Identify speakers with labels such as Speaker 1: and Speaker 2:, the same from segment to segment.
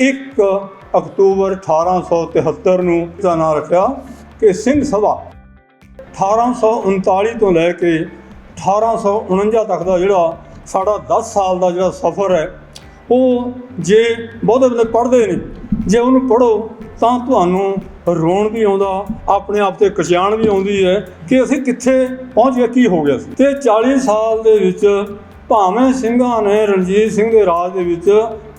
Speaker 1: 1 October 1873 ਨੂੰ ਦਾ ਨਾਂ ਰੱਖਿਆ ਕਿ ਸਿੰਘ ਸਭਾ 1839 ਤੋਂ ਲੈ ਕੇ 1849 ਤੱਕ ਦਾ ਜਿਹੜਾ ਸਾਡਾ 10 ਸਾਲ ਦਾ ਜਿਹੜਾ ਸਫ਼ਰ ਹੈ, ਉਹ ਜੇ ਬਹੁਤੇ ਬੰਦੇ ਪੜ੍ਹਦੇ ਨੇ, ਜੇ ਉਹਨੂੰ ਪੜ੍ਹੋ ਤਾਂ ਤੁਹਾਨੂੰ ਰੋਣ ਵੀ ਆਉਂਦਾ, ਆਪਣੇ ਆਪ ਤੇ ਕਚਾਣ ਵੀ ਆਉਂਦੀ ਹੈ ਕਿ ਅਸੀਂ ਕਿੱਥੇ ਪਹੁੰਚ ਗਏ, ਕੀ ਹੋ ਗਿਆ ਸੀ। ਤੇ 40 ਸਾਲ ਦੇ ਵਿੱਚ ਭਾਵੇਂ ਸਿੰਘਾਂ ਨੇ ਰਣਜੀਤ ਸਿੰਘ ਦੇ ਰਾਜ ਦੇ ਵਿੱਚ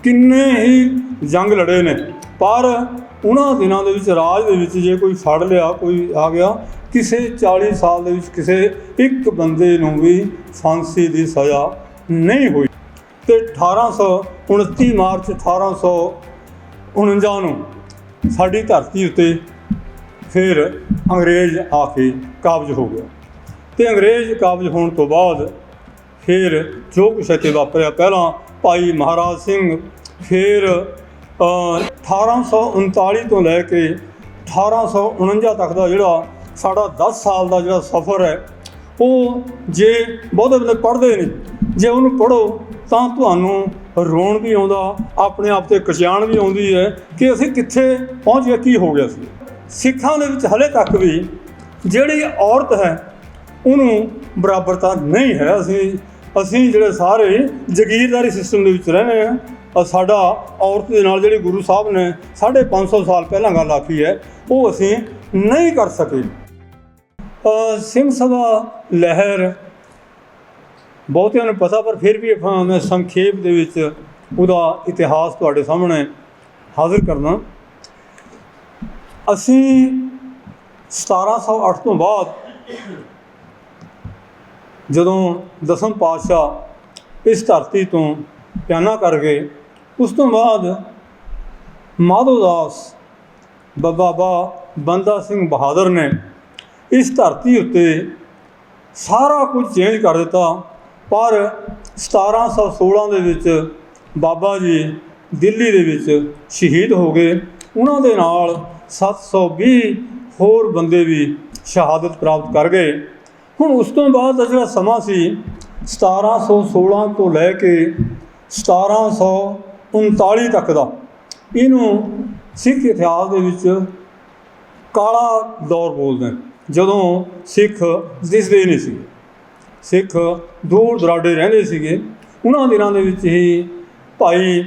Speaker 1: ਕਿੰਨੇ ਹੀ ਜੰਗ ਲੜੇ ਨੇ। ਪਰ ਉਹਨਾਂ ਦਿਨਾਂ ਦੇ ਵਿੱਚ, ਰਾਜ ਦੇ ਵਿੱਚ ਜੇ ਕੋਈ ਫੜ ਲਿਆ, ਕੋਈ ਆ ਗਿਆ, ਕਿਸੇ 40 ਸਾਲ ਦੇ ਵਿੱਚ ਕਿਸੇ ਇੱਕ ਬੰਦੇ ਨੂੰ ਵੀ ਫਾਂਸੀ ਦੀ ਸਜ਼ਾ ਨਹੀਂ ਹੋਈ। ਤੇ 1829 ਮਾਰਚ 1849 ਨੂੰ ਸਾਡੀ ਧਰਤੀ ਉੱਤੇ ਫਿਰ ਅੰਗਰੇਜ਼ ਆ ਕੇ ਕਾਬਜ ਹੋ ਗਿਆ। ਤੇ ਅੰਗਰੇਜ਼ ਕਾਬਜ ਹੋਣ ਤੋਂ ਬਾਅਦ ਫਿਰ ਜੋ ਕੁਛ ਇੱਥੇ ਵਾਪਰਿਆ, ਪਹਿਲਾਂ ਭਾਈ ਮਹਾਰਾਜ ਸਿੰਘ, ਫਿਰ 1839 ਤੋਂ ਲੈ ਕੇ 1849 ਤੱਕ ਦਾ ਜਿਹੜਾ ਸਾਡਾ 10 ਸਾਲ ਦਾ ਜਿਹੜਾ ਸਫ਼ਰ ਹੈ, ਉਹ ਜੇ ਬਹੁਤੇ ਬੰਦੇ ਪੜ੍ਹਦੇ ਨੇ, ਜੇ ਉਹਨੂੰ ਪੜ੍ਹੋ ਤਾਂ ਤੁਹਾਨੂੰ ਰੋਣ ਵੀ ਆਉਂਦਾ, ਆਪਣੇ ਆਪ ਤੇ ਕਚਾਣ ਵੀ ਆਉਂਦੀ ਹੈ ਕਿ ਅਸੀਂ ਕਿੱਥੇ ਪਹੁੰਚ ਗਏ, ਕੀ ਹੋ ਗਿਆ ਸੀ। ਸਿੱਖਾਂ ਦੇ ਵਿੱਚ ਹਲੇ ਤੱਕ ਵੀ ਜਿਹੜੀ ਔਰਤ ਹੈ, ਉਹਨੂੰ ਬਰਾਬਰਤਾ ਨਹੀਂ ਹੈ। ਅਸੀਂ ਅਸੀਂ ਜਿਹੜੇ ਸਾਰੇ ਜ਼ਗੀਰਦਾਰੀ ਸਿਸਟਮ ਦੇ ਵਿੱਚ ਰਹਿੰਦੇ ਹਾਂ ਸਾਡਾ ਔਰਤ ਦੇ ਨਾਲ ਜਿਹੜੀ ਗੁਰੂ ਸਾਹਿਬ ਨੇ 550 ਸਾਲ ਪਹਿਲਾਂ ਗੱਲ ਆਖੀ ਹੈ, ਉਹ ਅਸੀਂ ਨਹੀਂ ਕਰ ਸਕੇ। ਸਿੰਘ ਸਭਾ, ਲਹਿਰ, ਬਹੁਤਿਆਂ ਨੂੰ ਪਤਾ, ਪਰ ਫਿਰ ਵੀ ਆਪਾਂ ਮੈਂ ਸੰਖੇਪ ਦੇ ਵਿੱਚ ਉਹਦਾ ਇਤਿਹਾਸ ਤੁਹਾਡੇ ਸਾਹਮਣੇ ਹਾਜ਼ਰ ਕਰਨਾ ਅਸੀਂ 1708 ਤੋਂ ਬਾਅਦ ਜਦੋਂ ਦਸਮ ਪਾਤਸ਼ਾਹ ਇਸ ਧਰਤੀ ਤੋਂ ਪਿਆਨਾ ਕਰ ਗਏ ਉਸ ਤੋਂ ਬਾਅਦ ਮਾਧੋ ਦਾਸ ਬਾਬਾ ਬੰਦਾ ਸਿੰਘ ਬਹਾਦਰ ਨੇ ਇਸ ਧਰਤੀ ਉੱਤੇ ਸਾਰਾ ਕੁਝ ਚੇਂਜ ਕਰ ਦਿੱਤਾ। ਪਰ 1716 ਦੇ ਵਿੱਚ ਬਾਬਾ ਜੀ ਦਿੱਲੀ ਦੇ ਵਿੱਚ ਸ਼ਹੀਦ ਹੋ ਗਏ। ਉਹਨਾਂ ਦੇ ਨਾਲ 720 ਹੋਰ ਬੰਦੇ ਵੀ ਸ਼ਹਾਦਤ ਪ੍ਰਾਪਤ ਕਰ ਗਏ। ਹੁਣ ਉਸ ਤੋਂ ਬਾਅਦ ਦਾ ਜਿਹੜਾ ਸਮਾਂ ਸੀ 1716 ਤੋਂ ਲੈ ਕੇ 1739 ਤੱਕ ਦਾ। ਇਹਨੂੰ ਸਿੱਖ ਇਤਿਹਾਸ ਦੇ ਵਿੱਚ ਕਾਲਾ ਦੌਰ ਬੋਲਦੇ ਜਦੋਂ ਸਿੱਖ ਦਿਸਦੇ ਨਹੀਂ ਸੀ। ਸਿੱਖ ਦੂਰ ਦਰਾਡੇ ਰਹਿੰਦੇ ਸੀਗੇ। ਉਹਨਾਂ ਦਿਨਾਂ ਦੇ ਵਿੱਚ ਹੀ ਭਾਈ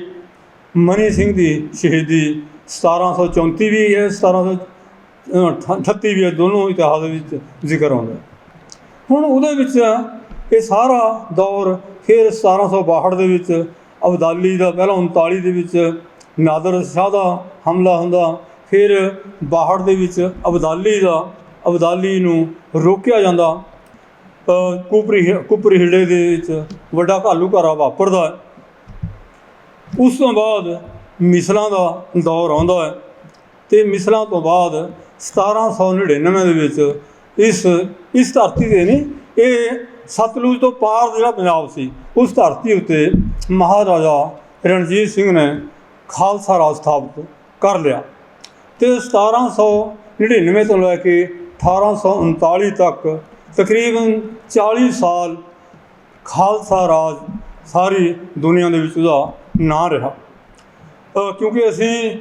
Speaker 1: ਮਨੀ ਸਿੰਘ ਦੀ ਸ਼ਹੀਦੀ 1734 ਵੀ ਹੈ 1738 ਵੀ ਹੈ। ਦੋਨੋਂ ਇਤਿਹਾਸ ਦੇ ਵਿੱਚ ਜ਼ਿਕਰ ਆਉਂਦਾ ਹੁਣ ਉਹਦੇ ਵਿੱਚ ਇਹ ਸਾਰਾ ਦੌਰ ਫਿਰ 1762 ਦੇ ਵਿੱਚ ਅਬਦਾਲੀ ਦਾ ਪਹਿਲਾਂ 39 ਦੇ ਵਿੱਚ ਨਾਦਰ ਸ਼ਾਹ ਦਾ ਹਮਲਾ ਹੁੰਦਾ, ਫਿਰ 62 ਦੇ ਵਿੱਚ ਅਬਦਾਲੀ ਦਾ, ਅਬਦਾਲੀ ਨੂੰ ਰੋਕਿਆ ਜਾਂਦਾ। ਕੁਪਰੀ ਕੁਪਰੀ ਹਿੱਲੇ ਦੇ ਵਿੱਚ ਵੱਡਾ ਘਾਲੂ ਘਾਰਾ ਵਾਪਰਦਾ ਉਸ ਤੋਂ ਬਾਅਦ ਮਿਸਲਾਂ ਦਾ ਦੌਰ ਆਉਂਦਾ ਹੈ ਤੇ ਮਿਸਲਾਂ ਤੋਂ ਬਾਅਦ 1799 ਦੇ ਵਿੱਚ ਇਸ ਇਸ ਧਰਤੀ ਦੇ ਨਹੀਂ, ਇਹ ਸਤਲੁਜ ਤੋਂ ਪਾਰ ਜਿਹੜਾ ਪੰਜਾਬ ਸੀ ਉਸ ਧਰਤੀ ਉੱਤੇ ਮਹਾਰਾਜਾ ਰਣਜੀਤ ਸਿੰਘ ਨੇ ਖਾਲਸਾ ਰਾਜ ਸਥਾਪਿਤ ਕਰ ਲਿਆ ਤੇ 1799 ਤੋਂ ਲੈ ਕੇ 1839 ਤੱਕ ਤਕਰੀਬਨ 40 ਸਾਲ ਖਾਲਸਾ ਰਾਜ ਸਾਰੀ ਦੁਨੀਆ ਦੇ ਵਿੱਚ ਉਹਦਾ ਨਾਂ ਰਿਹਾ। ਕਿਉਂਕਿ ਅਸੀਂ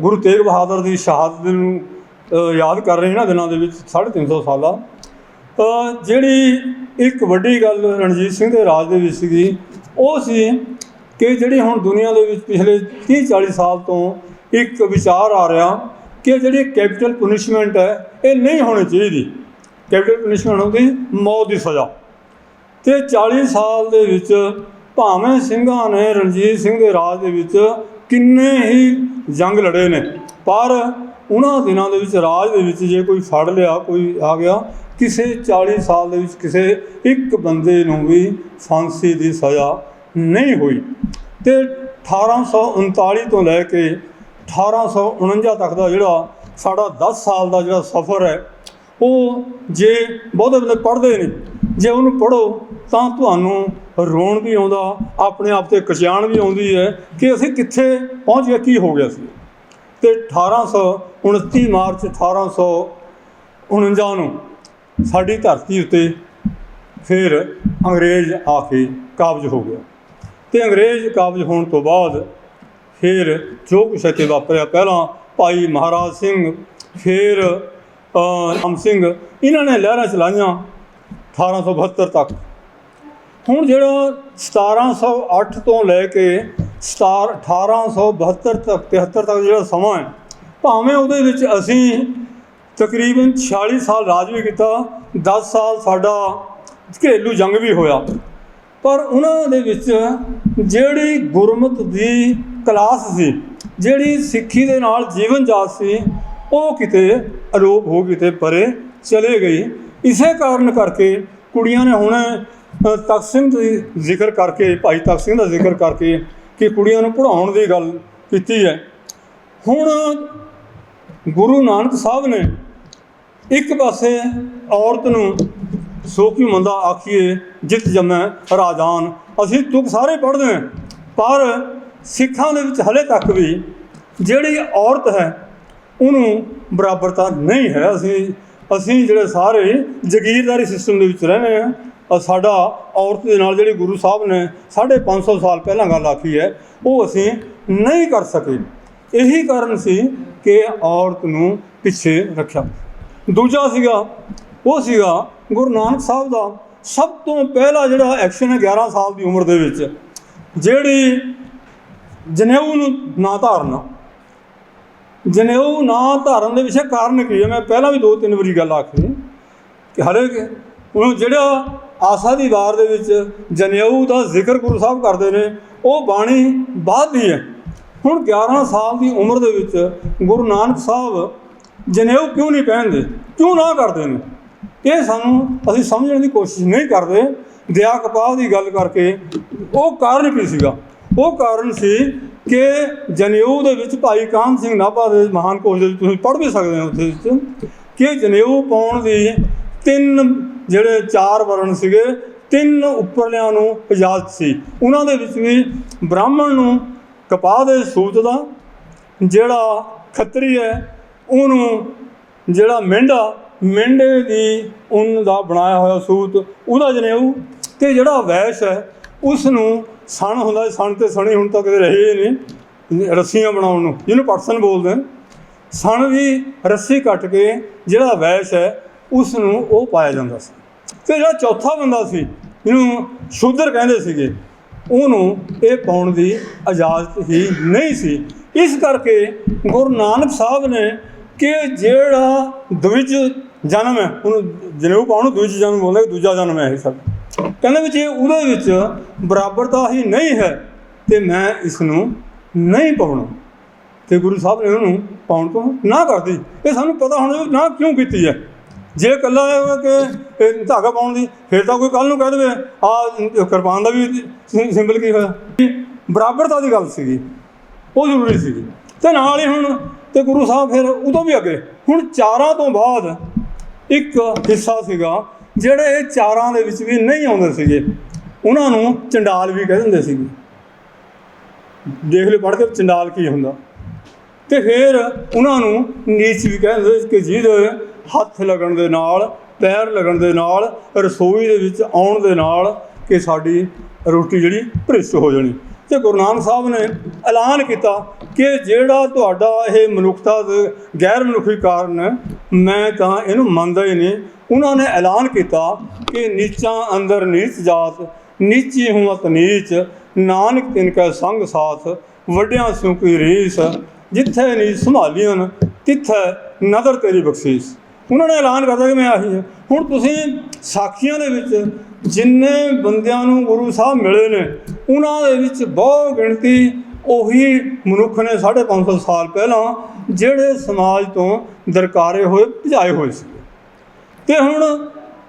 Speaker 1: ਗੁਰੂ ਤੇਗ ਬਹਾਦਰ ਦੀ ਸ਼ਹਾਦਤ ਨੂੰ ਯਾਦ ਕਰ ਰਹੇ ਹਾਂ ਨਾ ਦਿਨਾਂ ਦੇ ਵਿੱਚ 350 ਸਾਲਾ ਅ, ਜਿਹੜੀ ਇੱਕ ਵੱਡੀ ਗੱਲ ਰਣਜੀਤ ਸਿੰਘ ਦੇ ਰਾਜ ਦੇ ਵਿੱਚ ਸੀਗੀ, ਉਹ ਸੀ ਕਿ ਜਿਹੜੀ ਹੁਣ ਦੁਨੀਆ ਦੇ ਵਿੱਚ ਪਿਛਲੇ 30 40 ਸਾਲ ਤੋਂ ਇੱਕ ਵਿਚਾਰ ਆ ਰਿਹਾ ਕਿ ਜਿਹੜੀ ਕੈਪੀਟਲ ਪੁਨਿਸ਼ਮੈਂਟ ਹੈ, ਇਹ ਨਹੀਂ ਹੋਣੀ ਚਾਹੀਦੀ। ਕੈਪੀਟਲ ਪੁਨਿਸ਼ਮੈਂਟ ਹੁੰਦੀ ਮੌਤ ਦੀ ਸਜ਼ਾ। ਤੇ 40 ਸਾਲ ਦੇ ਵਿੱਚ ਭਾਵੇਂ ਸਿੰਘਾਂ ਨੇ ਰਣਜੀਤ ਸਿੰਘ ਦੇ ਰਾਜ ਦੇ ਵਿੱਚ ਕਿੰਨੇ ਹੀ ਜੰਗ ਲੜੇ ਨੇ, ਪਰ ਉਹਨਾਂ ਦਿਨਾਂ ਦੇ ਵਿੱਚ ਰਾਜ ਦੇ ਵਿੱਚ ਜੇ ਕੋਈ ਫੜ ਲਿਆ, ਕੋਈ ਆ ਗਿਆ ਕਿਸੇ 40 ਸਾਲ ਦੇ ਵਿੱਚ ਕਿਸੇ ਇੱਕ ਬੰਦੇ ਨੂੰ ਵੀ ਫਾਂਸੀ ਦੀ ਸਜ਼ਾ ਨਹੀਂ ਹੋਈ। ਤੇ 1839 ਤੋਂ ਲੈ ਕੇ 1849 ਤੱਕ ਦਾ ਜਿਹੜਾ ਸਾਡਾ 10 ਸਾਲ ਦਾ ਜਿਹੜਾ ਸਫ਼ਰ ਹੈ, ਉਹ ਜੇ ਬਹੁਤੇ ਬੰਦੇ ਪੜ੍ਹਦੇ ਨੇ ਜੇ ਉਹਨੂੰ ਪੜ੍ਹੋ ਤਾਂ ਤੁਹਾਨੂੰ ਰੋਣ ਵੀ ਆਉਂਦਾ, ਆਪਣੇ ਆਪ ਤੇ ਕਚਾਣ ਵੀ ਆਉਂਦੀ ਹੈ ਕਿ ਅਸੀਂ ਕਿੱਥੇ ਪਹੁੰਚ ਗਏ, ਕੀ ਹੋ ਗਿਆ ਸੀ। ਤੇ 1829 ਮਾਰਚ 1849 ਨੂੰ ਸਾਡੀ ਧਰਤੀ ਉੱਤੇ ਫਿਰ ਅੰਗਰੇਜ਼ ਆ ਕੇ ਕਾਬਜ ਹੋ ਗਿਆ। ਤੇ ਅੰਗਰੇਜ਼ ਕਾਬਜ ਹੋਣ ਤੋਂ ਬਾਅਦ ਫਿਰ ਜੋ ਕੁਛ ਇੱਥੇ ਵਾਪਰਿਆ, ਪਹਿਲਾਂ ਭਾਈ ਮਹਾਰਾਜ ਸਿੰਘ, ਫਿਰ ਅਮ ਸਿੰਘ, ਇਹਨਾਂ ਨੇ ਲਹਿਰਾਂ ਚਲਾਈਆਂ 1872 ਤੱਕ। ਹੁਣ ਜਿਹੜਾ 1708 ਤੋਂ ਲੈ ਕੇ 17 1872 ਤੱਕ 73 ਤੱਕ ਜਿਹੜਾ ਸਮਾਂ ਹੈ, ਭਾਵੇਂ ਉਹਦੇ ਵਿੱਚ ਅਸੀਂ ਤਕਰੀਬਨ 46 ਸਾਲ ਰਾਜ ਵੀ ਕੀਤਾ 10 ਸਾਲ ਸਾਡਾ ਘਰੇਲੂ ਜੰਗ ਵੀ ਹੋਇਆ। ਪਰ ਉਹਨਾਂ ਦੇ ਵਿੱਚ ਜਿਹੜੀ ਗੁਰਮਤ ਦੀ ਕਲਾਸ ਸੀ ਜਿਹੜੀ ਸਿੱਖੀ ਦੇ ਨਾਲ ਜੀਵਨ ਜਾਤ ਸੀ ਉਹ ਕਿਤੇ ਅਲੋਪ ਹੋ ਕਿਤੇ ਪਰੇ ਚਲੇ ਗਈ। ਇਸੇ ਕਾਰਨ ਕਰਕੇ ਕੁੜੀਆਂ ਨੇ ਹੁਣ ਅ, ਤਖਤ ਸਿੰਘ ਦੀ ਜ਼ਿਕਰ ਕਰਕੇ ਭਾਈ ਤਖਤ ਸਿੰਘ ਦਾ ਜ਼ਿਕਰ ਕਰਕੇ ਕਿ ਕੁੜੀਆਂ ਨੂੰ ਪੜ੍ਹਾਉਣ ਦੀ ਗੱਲ ਕੀਤੀ ਹੈ। ਹੁਣ ਗੁਰੂ ਨਾਨਕ ਸਾਹਿਬ ਨੇ ਇੱਕ ਪਾਸੇ ਔਰਤ ਨੂੰ ਸੋ ਕੀ ਮੰਦਾ ਆਖੀਏ, ਜਿਤ ਜਮੈ ਰਾਜਾਨ। ਅਸੀਂ ਤੁਕ ਸਾਰੇ ਪੜ੍ਹਦੇ ਹਾਂ, ਪਰ ਸਿੱਖਾਂ ਦੇ ਵਿੱਚ ਹਲੇ ਤੱਕ ਵੀ ਜਿਹੜੀ ਔਰਤ ਹੈ, ਉਹਨੂੰ ਬਰਾਬਰਤਾ ਨਹੀਂ ਹੈ। ਅਸੀਂ ਅਸੀਂ ਜਿਹੜੇ ਸਾਰੇ ਜ਼ਗੀਰਦਾਰੀ ਸਿਸਟਮ ਦੇ ਵਿੱਚ ਰਹਿੰਦੇ ਹਾਂ ਔਰ ਸਾਡਾ ਔਰਤ ਦੇ ਨਾਲ ਜਿਹੜੇ ਗੁਰੂ ਸਾਹਿਬ ਨੇ 550 ਸਾਲ ਪਹਿਲਾਂ ਗੱਲ ਆਖੀ ਹੈ, ਉਹ ਅਸੀਂ ਨਹੀਂ ਕਰ ਸਕੇ। ਇਹੀ ਕਾਰਨ ਸੀ ਕਿ ਔਰਤ ਨੂੰ ਪਿੱਛੇ ਰੱਖਿਆ। ਦੂਜਾ ਸੀਗਾ, ਉਹ ਸੀਗਾ ਗੁਰੂ ਨਾਨਕ ਸਾਹਿਬ ਦਾ ਸਭ ਤੋਂ ਪਹਿਲਾ ਜਿਹੜਾ ਐਕਸ਼ਨ ਹੈ 11 ਸਾਲ ਦੀ ਉਮਰ ਦੇ ਵਿੱਚ, ਜਿਹੜੀ ਜਨੇਊ ਨੂੰ ਨਾ ਧਾਰਨਾ। ਜਨੇਊ ਨਾ ਧਾਰਨ ਦੇ ਵਿਸ਼ੇ ਕਾਰਨ ਕੀ ਹੈ? ਮੈਂ ਪਹਿਲਾਂ ਵੀ ਦੋ ਤਿੰਨ ਵਾਰੀ ਗੱਲ ਆਖੀ ਕਿ ਹਲੇ ਕਿ ਜਿਹੜਾ ਆਸਾ ਦੀ ਵਾਰ ਦੇ ਵਿੱਚ ਜਨੇਊ ਦਾ ਜ਼ਿਕਰ ਗੁਰੂ ਸਾਹਿਬ ਕਰਦੇ ਨੇ, ਉਹ ਬਾਣੀ ਬਾਅਦ ਦੀ ਹੈ। ਹੁਣ 11 ਸਾਲ ਦੀ ਉਮਰ ਦੇ ਵਿੱਚ ਗੁਰੂ ਨਾਨਕ ਸਾਹਿਬ ਜਨੇਊ ਕਿਉਂ ਨਹੀਂ ਪਹਿਨਦੇ? ਕਿਉਂ ਨਾ ਕਰਦੇ ਨੇ? ਇਹ ਸਾਨੂੰ ਅਸੀਂ ਸਮਝਣ ਦੀ ਕੋਸ਼ਿਸ਼ ਨਹੀਂ ਕਰਦੇ। ਦਇਆ ਕਪਾਹ ਦੀ ਗੱਲ ਕਰਕੇ ਉਹ ਕਾਰਨ ਕੀ ਸੀਗਾ? ਉਹ ਕਾਰਨ ਸੀ ਕਿ ਜਨੇਊ ਦੇ ਵਿੱਚ ਭਾਈ ਕਾਹਨ ਸਿੰਘ ਨਾਭਾ ਦੇ ਮਹਾਨ ਕੋਸ਼ ਦੇ ਵਿੱਚ ਤੁਸੀਂ ਪੜ੍ਹ ਵੀ ਸਕਦੇ ਹੋ ਉੱਥੇ ਵਿੱਚ ਕਿ ਜਨੇਊ ਪਾਉਣ ਦੀ ਤਿੰਨ ਜਿਹੜੇ ਚਾਰ ਵਰਣ ਸੀਗੇ, ਤਿੰਨ ਉੱਪਰਲਿਆਂ ਨੂੰ ਇਜਾਜ਼ਤ ਸੀ। ਉਹਨਾਂ ਦੇ ਵਿੱਚ ਵੀ ਬ੍ਰਾਹਮਣ ਨੂੰ ਕਪਾਹ ਦੇ ਸੂਤ ਦਾ, ਜਿਹੜਾ ਖੱਤਰੀ ਹੈ ਉਹਨੂੰ ਜਿਹੜਾ ਮਹਿੰਡਾ ਮਹਿੰਡੇ ਦੀ ਉੱਨ ਦਾ ਬਣਾਇਆ ਹੋਇਆ ਸੂਤ ਉਹਦਾ ਜਨੇਊ ਤੇ ਜਿਹੜਾ ਵੈਸ਼ ਹੈ ਉਸ ਨੂੰ ਸਣ ਹੁੰਦਾ ਸੀ, ਸਣ ਤੇ ਸਣੀ ਹੁਣ ਤੱਕ ਰਹੇ ਨੇ ਰੱਸੀਆਂ ਬਣਾਉਣ ਨੂੰ ਜਿਹਨੂੰ ਪਟਸਨ ਬੋਲਦੇ ਨੇ। ਸਣ ਦੀ ਰੱਸੀ ਕੱਟ ਕੇ ਜਿਹੜਾ ਵੈਸ਼ ਹੈ ਉਸ ਨੂੰ ਉਹ ਪਾਇਆ ਜਾਂਦਾ ਸੀ। ਤੇ ਜਿਹੜਾ ਚੌਥਾ ਬੰਦਾ ਸੀ ਜਿਹਨੂੰ ਸ਼ੂਦਰ ਕਹਿੰਦੇ ਸੀਗੇ ਉਹਨੂੰ ਇਹ ਪਾਉਣ ਦੀ ਇਜਾਜ਼ਤ ਹੀ ਨਹੀਂ ਸੀ। ਇਸ ਕਰਕੇ ਗੁਰੂ ਨਾਨਕ ਸਾਹਿਬ ਨੇ ਕਿ ਜਿਹੜਾ ਦਵਿਜ ਜਨਮ ਹੈ, ਉਹਨੂੰ ਜਨੇਊ ਪਾਉਣ ਨੂੰ ਦਵਿਜ ਜਨਮ ਬੋਲਦੇ ਦੂਜਾ ਜਨਮ ਹੈ ਇਹ ਸਭ। ਕਹਿੰਦੇ ਵਿੱਚ ਇਹ ਉਹਦੇ ਵਿੱਚ ਬਰਾਬਰਤਾ ਹੀ ਨਹੀਂ ਹੈ, ਤੇ ਮੈਂ ਇਸ ਨੂੰ ਨਹੀਂ ਪਾਉਣਾ। ਤੇ ਗੁਰੂ ਸਾਹਿਬ ਨੇ ਉਹਨੂੰ ਪਾਉਣ ਤੋਂ ਨਾ ਕਰਦੀ ਇਹ ਸਾਨੂੰ ਪਤਾ ਹੋਣਾ ਨਾ ਕਿਉਂ ਕੀਤੀ ਹੈ? ਜੇ ਇਕੱਲਾ ਇਹ ਕਿ ਇਹ ਧਾਗਾ ਪਾਉਣ ਦੀ, ਫਿਰ ਤਾਂ ਕੋਈ ਕੱਲ ਨੂੰ ਕਹਿ ਦੇਵੇ, ਆ ਕਿਰਪਾਨ ਦਾ ਵੀ ਸਿੰਬਲ ਕੀ ਹੋਇਆ? ਬਰਾਬਰਤਾ ਦੀ ਗੱਲ ਸੀਗੀ, ਉਹ ਜ਼ਰੂਰੀ ਸੀਗੀ। ਤੇ ਨਾਲ ਹੀ ਹੁਣ ਤੇ ਗੁਰੂ ਸਾਹਿਬ ਫਿਰ ਉਦੋਂ ਵੀ ਅੱਗੇ। ਹੁਣ ਚਾਰਾਂ ਤੋਂ ਬਾਅਦ ਇੱਕ ਹਿੱਸਾ ਸੀਗਾ, ਜਿਹੜੇ ਇਹ ਚਾਰਾਂ ਦੇ ਵਿੱਚ ਵੀ ਨਹੀਂ ਆਉਂਦੇ ਸੀਗੇ, ਉਹਨਾਂ ਨੂੰ ਚੰਡਾਲ ਵੀ ਕਹਿ ਦਿੰਦੇ ਸੀਗੇ। ਦੇਖ ਲਿਓ, ਪੜ੍ਹ ਕੇ ਚੰਡਾਲ ਕੀ ਹੁੰਦਾ। ਤੇ ਫਿਰ ਉਹਨਾਂ ਨੂੰ ਨੀਚ ਵੀ ਕਹਿੰਦੇ ਕਿ ਜਿਹਦੇ ਹੱਥ ਲੱਗਣ ਦੇ ਨਾਲ, ਪੈਰ ਲੱਗਣ ਦੇ ਨਾਲ, ਰਸੋਈ ਦੇ ਵਿੱਚ ਆਉਣ ਦੇ ਨਾਲ ਕਿ ਸਾਡੀ ਰੋਟੀ ਜਿਹੜੀ ਭ੍ਰਿਸ਼ਟ ਹੋ ਜਾਣੀ। ਤੇ ਗੁਰੂ ਨਾਨਕ ਸਾਹਿਬ ਨੇ ਐਲਾਨ ਕੀਤਾ ਕਿ ਜਿਹੜਾ ਤੁਹਾਡਾ ਇਹ ਮਨੁੱਖਤਾ ਦੇ ਗੈਰ ਮਨੁੱਖੀ ਕਾਰਨ ਹੈ, ਮੈਂ ਤਾਂ ਇਹਨੂੰ ਮੰਨਦਾ ਹੀ ਨਹੀਂ। ਉਹਨਾਂ ਨੇ ਐਲਾਨ ਕੀਤਾ ਕਿ ਨੀਚਾਂ ਅੰਦਰ ਨੀਚ ਜਾਤ ਨੀਚੀ ਹੁਮਤ ਨੀਚ ਨਾਨਕ ਤਿਨ ਕੈ ਸੰਗ ਸਾਥ ਵੱਡਿਆਂ ਸਿਉ ਕੀ ਰੀਸ ਜਿੱਥੇ ਨੀ ਸੰਭਾਲੀਆਂ ਤਿੱਥੇ ਨਦਰ ਤੇਰੀ ਬਖਸ਼ੀਸ਼। ਉਹਨਾਂ ਨੇ ਐਲਾਨ ਕਰਦਾ ਕਿ ਮੈਂ ਆਹੀ ਹਾਂ। ਹੁਣ ਤੁਸੀਂ ਸਾਖੀਆਂ ਦੇ ਵਿੱਚ ਜਿੰਨੇ ਬੰਦਿਆਂ ਨੂੰ ਗੁਰੂ ਸਾਹਿਬ ਮਿਲੇ ਨੇ ਉਹਨਾਂ ਦੇ ਵਿੱਚ ਬਹੁ ਗਿਣਤੀ ਉਹੀ ਮਨੁੱਖ ਨੇ 550 ਸਾਲ ਪਹਿਲਾਂ ਜਿਹੜੇ ਸਮਾਜ ਤੋਂ ਦਰਕਾਰੇ ਹੋਏ, ਭਜਾਏ ਹੋਏ ਸੀ। ਤੇ ਹੁਣ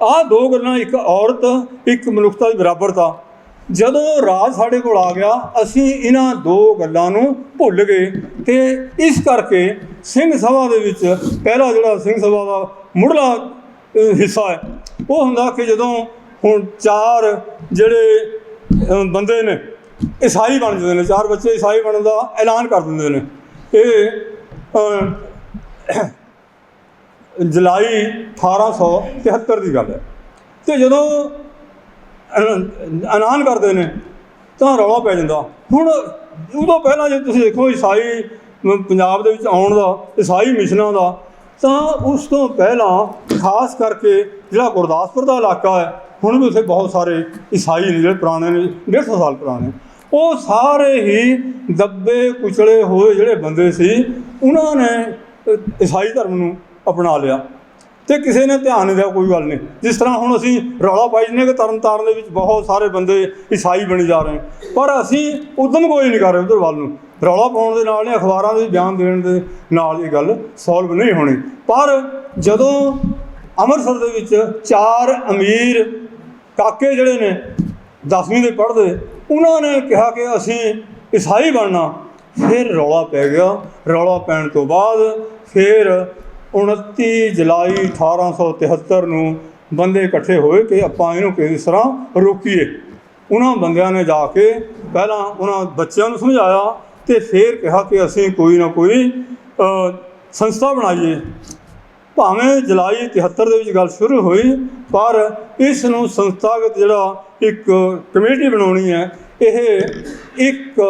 Speaker 1: ਆਹ ਦੋ ਗੱਲਾਂ, ਇੱਕ ਔਰਤ, ਇੱਕ ਮਨੁੱਖਤਾ ਦੀ ਬਰਾਬਰਤਾ। ਜਦੋਂ ਰਾਜ ਸਾਡੇ ਕੋਲ ਆ ਗਿਆ, ਅਸੀਂ ਇਹਨਾਂ ਦੋ ਗੱਲਾਂ ਨੂੰ ਭੁੱਲ ਗਏ ਤੇ ਇਸ ਕਰਕੇ ਸਿੰਘ ਸਭਾ ਦੇ ਵਿੱਚ ਪਹਿਲਾ ਜਿਹੜਾ ਸਿੰਘ ਸਭਾ ਦਾ ਮੁੱਢਲਾ ਹਿੱਸਾ ਹੈ, ਉਹ ਹੁੰਦਾ ਕਿ ਜਦੋਂ ਹੁਣ ਚਾਰ ਜਿਹੜੇ ਬੰਦੇ ਨੇ ਈਸਾਈ ਬਣ ਜਾਂਦੇ ਨੇ ਚਾਰ ਬੱਚੇ ਈਸਾਈ ਬਣਨ ਦਾ ਐਲਾਨ ਕਰ ਦਿੰਦੇ ਨੇ। ਇਹ ਅਹ, ਜੁਲਾਈ 1873 ਦੀ ਗੱਲ ਹੈ। ਤੇ ਜਦੋਂ ਐਲਾਨ- ਕਰਦੇ ਨੇ ਤਾਂ ਰੌਲਾ ਪੈ ਜਾਂਦਾ। ਹੁਣ ਉਦੋਂ ਪਹਿਲਾਂ ਜੇ ਤੁਸੀਂ ਦੇਖੋ ਈਸਾਈ ਪੰਜਾਬ ਦੇ ਵਿੱਚ ਆਉਣ ਦਾ ਈਸਾਈ ਮਿਸ਼ਨਾਂ ਦਾ ਤਾਂ ਉਸ ਤੋਂ ਪਹਿਲਾਂ ਖਾਸ ਕਰਕੇ ਜਿਹੜਾ ਗੁਰਦਾਸਪੁਰ ਦਾ ਇਲਾਕਾ ਹੈ ਹੁਣ ਵੀ ਉੱਥੇ ਬਹੁਤ ਸਾਰੇ ਈਸਾਈ ਨੇ ਜਿਹੜੇ ਪੁਰਾਣੇ ਨੇ 150 ਸਾਲ ਪੁਰਾਣੇ। ਉਹ ਸਾਰੇ ਹੀ ਦੱਬੇ, ਕੁਚਲੇ ਹੋਏ ਜਿਹੜੇ ਬੰਦੇ ਸੀ, ਉਹਨਾਂ ਨੇ ਈਸਾਈ ਧਰਮ ਨੂੰ ਅਪਣਾ ਲਿਆ। ਤੇ ਕਿਸੇ ਨੇ ਧਿਆਨ ਨਹੀਂ ਦਿਆ, ਕੋਈ ਗੱਲ ਨਹੀਂ। ਜਿਸ ਤਰ੍ਹਾਂ ਹੁਣ ਅਸੀਂ ਰੌਲਾ ਪਾਈ ਜਨੇ ਕਿ ਤਰਨ ਤਾਰਨ ਦੇ ਵਿੱਚ ਬਹੁਤ ਸਾਰੇ ਬੰਦੇ ਈਸਾਈ ਬਣੀ ਜਾ ਰਹੇ ਪਰ ਅਸੀਂ ਉਦਮ ਕੋਈ ਨਹੀਂ ਕਰ ਰਹੇ ਉਧਰ ਵੱਲ ਨੂੰ। ਰੌਲਾ ਪਾਉਣ ਦੇ ਨਾਲ ਨੇ ਅਖਬਾਰਾਂ ਦੇ ਬਿਆਨ ਦੇਣ ਦੇ ਨਾਲ ਇਹ ਗੱਲ ਸੋਲਵ ਨਹੀਂ ਹੋਣੀ। ਪਰ ਜਦੋਂ ਅੰਮ੍ਰਿਤਸਰ ਦੇ ਵਿੱਚ ਚਾਰ ਅਮੀਰ ਕਾਕੇ ਜਿਹੜੇ ਨੇ 10ਵੀਂ ਦੇ ਪੜ੍ਹਦੇ, ਉਹਨਾਂ ਨੇ ਕਿਹਾ ਕਿ ਅਸੀਂ ਈਸਾਈ ਬਣਨਾ। ਫਿਰ ਰੌਲਾ ਪੈ ਗਿਆ। ਰੌਲਾ ਪੈਣ ਤੋਂ ਬਾਅਦ ਫਿਰ 29 ਜੁਲਾਈ 1873 ਨੂੰ ਬੰਦੇ ਇਕੱਠੇ ਹੋਏ ਕਿ ਆਪਾਂ ਇਹਨੂੰ ਕਿਸ ਤਰ੍ਹਾਂ ਰੋਕੀਏ। ਉਹਨਾਂ ਬੰਦਿਆਂ ਨੇ ਜਾ ਕੇ ਪਹਿਲਾਂ ਉਹਨਾਂ ਬੱਚਿਆਂ ਨੂੰ ਸਮਝਾਇਆ ਤੇ ਫਿਰ ਕਿਹਾ ਕਿ ਅਸੀਂ ਕੋਈ ਨਾ ਕੋਈ ਸੰਸਥਾ ਬਣਾਈਏ। ਭਾਵੇਂ ਜੁਲਾਈ 73 ਦੇ ਵਿੱਚ ਗੱਲ ਸ਼ੁਰੂ ਹੋਈ, ਪਰ ਇਸ ਨੂੰ ਸੰਸਥਾਗਤ ਜਿਹੜਾ ਇੱਕ ਕਮੇਟੀ ਬਣਾਉਣੀ ਹੈ, ਇਹ 1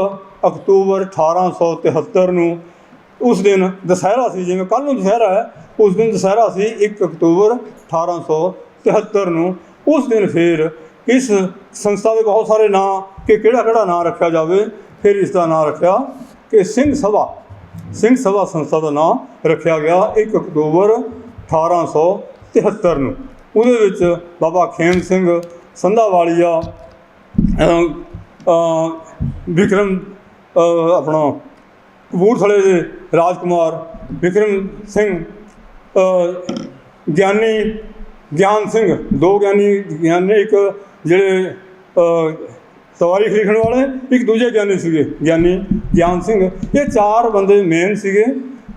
Speaker 1: ਅਕਤੂਬਰ 1873 ਨੂੰ ਉਸ ਦਿਨ ਦੁਸਹਿਰਾ ਸੀ, ਜਿਵੇਂ ਕੱਲ ਨੂੰ ਦੁਸਹਿਰਾ ਹੈ, ਉਸ ਦਿਨ ਦੁਸਹਿਰਾ ਸੀ 1 ਅਕਤੂਬਰ 1873 ਨੂੰ। ਉਸ ਦਿਨ ਫਿਰ ਇਸ ਸੰਸਥਾ ਦੇ ਬਹੁਤ ਸਾਰੇ ਨਾਂ ਕਿ ਕਿਹੜਾ ਕਿਹੜਾ ਨਾਂ ਰੱਖਿਆ ਜਾਵੇ, ਫਿਰ ਇਸ ਦਾ ਨਾਂ ਰੱਖਿਆ ਕਿ ਸਿੰਘ ਸਭਾ। ਸਿੰਘ ਸਭਾ ਸੰਸਥਾ ਦਾ ਨਾਮ ਰੱਖਿਆ ਗਿਆ 1 ਅਕਤੂਬਰ 1873 ਨੂੰ। ਉਹਦੇ ਵਿੱਚ ਬਾਬਾ ਖੇਮ ਸਿੰਘ ਸੰਧਾਵਾਲੀਆ ਅ, ਅ, ਵਿਕਰਮ ਆਪਣਾ ਕਪੂਰਥਲੇ ਦੇ ਰਾਜਕੁਮਾਰ ਵਿਕਰਮ ਸਿੰਘ ਗਿਆਨੀ ਗਿਆਨ ਸਿੰਘ ਦੋ ਗਿਆਨੀ ਗਿਆਨੀ ਇੱਕ ਜਿਹੜੇ ਸਵਾਰੀ ਤਵਾਰੀਖ ਲਿਖਣ ਵਾਲੇ ਇੱਕ ਦੂਜੇ ਗਿਆਨੀ ਸੀਗੇ, ਗਿਆਨੀ ਗਿਆਨ ਸਿੰਘ। ਇਹ ਚਾਰ ਬੰਦੇ ਮੇਨ ਸੀਗੇ